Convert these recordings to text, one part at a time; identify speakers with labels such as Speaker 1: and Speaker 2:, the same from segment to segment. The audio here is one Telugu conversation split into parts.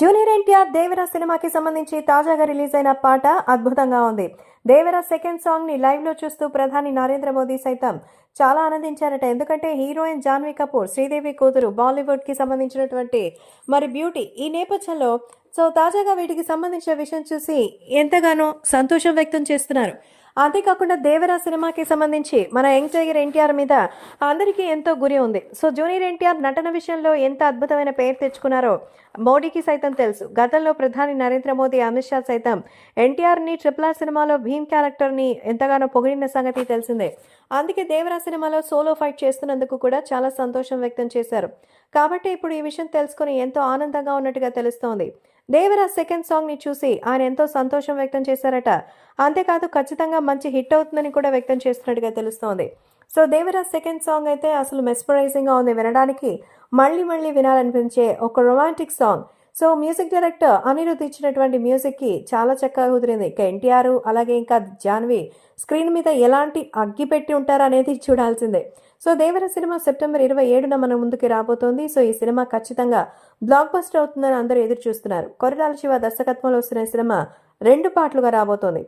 Speaker 1: జూనియర్ ఎన్టీఆర్ దేవరా సినిమాకి సంబంధించి తాజాగా రిలీజ్ అయిన పాట అద్భుతంగా ఉంది. దేవరా సెకండ్ సాంగ్ని లైవ్లో చూస్తూ ప్రధాని నరేంద్ర మోదీ సైతం చాలా ఆనందించారట. ఎందుకంటే హీరోయిన్ జాన్వీ కపూర్ శ్రీదేవి కూతురు బాలీవుడ్కి సంబంధించినటువంటి మరి బ్యూటీ ఈ నేపథ్యంలో సో తాజాగా వీటికి సంబంధించిన విషయం చూసి ఎంతగానో సంతోషం వ్యక్తం చేస్తున్నారు. అంతేకాకుండా దేవరా సినిమాకి సంబంధించి మన యంగ్ టైగర్ ఎన్టీఆర్ మీద అందరికీ ఎంతో గురి ఉంది. సో జూనియర్ ఎన్టీఆర్ నటన విషయంలో ఎంత అద్భుతమైన పేరు తెచ్చుకున్నారో మోడీకి సైతం తెలుసు. గతంలో ప్రధాని నరేంద్ర మోదీ అమిత్ షా సైతం ఎన్టీఆర్ని ట్రిపుల్ ఆర్ సినిమాలో భీమ్ క్యారెక్టర్ని ఎంతగానో పొగిడిన సంగతి తెలిసిందే. అందుకే దేవరా సినిమాలో సోలో ఫైట్ చేస్తున్నందుకు కూడా చాలా సంతోషం వ్యక్తం చేశారు. కాబట్టి ఇప్పుడు ఈ విషయం తెలుసుకుని ఎంతో ఆనందంగా ఉన్నట్టుగా తెలుస్తోంది. దేవరా సెకండ్ సాంగ్ని చూసి ఆయన ఎంతో సంతోషం వ్యక్తం చేశారట. అంతేకాదు ఖచ్చితంగా మంచి హిట్ అవుతుందని కూడా వ్యక్తం చేస్తున్నట్టుగా తెలుస్తోంది. సో దేవరా సెకండ్ సాంగ్ అయితే అసలు మెస్పరైజింగ్గా ఉంది వినడానికి. మళ్ళీ మళ్ళీ వినాలనిపించే ఒక romantic song so music director Anirudh ఇచ్చినటువంటి మ్యూజిక్కి చాలా చక్కగా కుదిరింది. ఇక ఎన్టీఆర్ అలాగే ఇంకా జాన్వి స్క్రీన్ మీద ఎలాంటి అగ్గి పెట్టి ఉంటారు అనేది చూడాల్సిందే. సో దేవర సినిమా సెప్టెంబర్ ఇరవై ఏడున మన ముందుకి రాబోతోంది. సో ఈ సినిమా ఖచ్చితంగా బ్లాక్ బస్టర్ అవుతుందని అందరూ ఎదురు చూస్తున్నారు. కొరటాల శివ దర్శకత్వంలో వస్తున్న సినిమా రెండు పాటలుగా రాబోతోంది.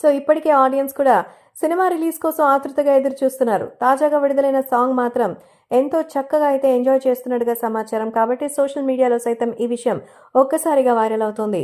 Speaker 1: సో ఇప్పటికే ఆడియన్స్ కూడా సినిమా రిలీజ్ కోసం ఆతృతగా ఎదురు చూస్తున్నారు తాజాగా విడుదలైన సాంగ్ మాత్రం ఎంతో చక్కగా అయితే ఎంజాయ్ చేస్తున్నట్టుగా సమాచారం. కాబట్టి సోషల్ మీడియాలో సైతం ఈ విషయం ఒక్కసారిగా వైరల్ అవుతోంది.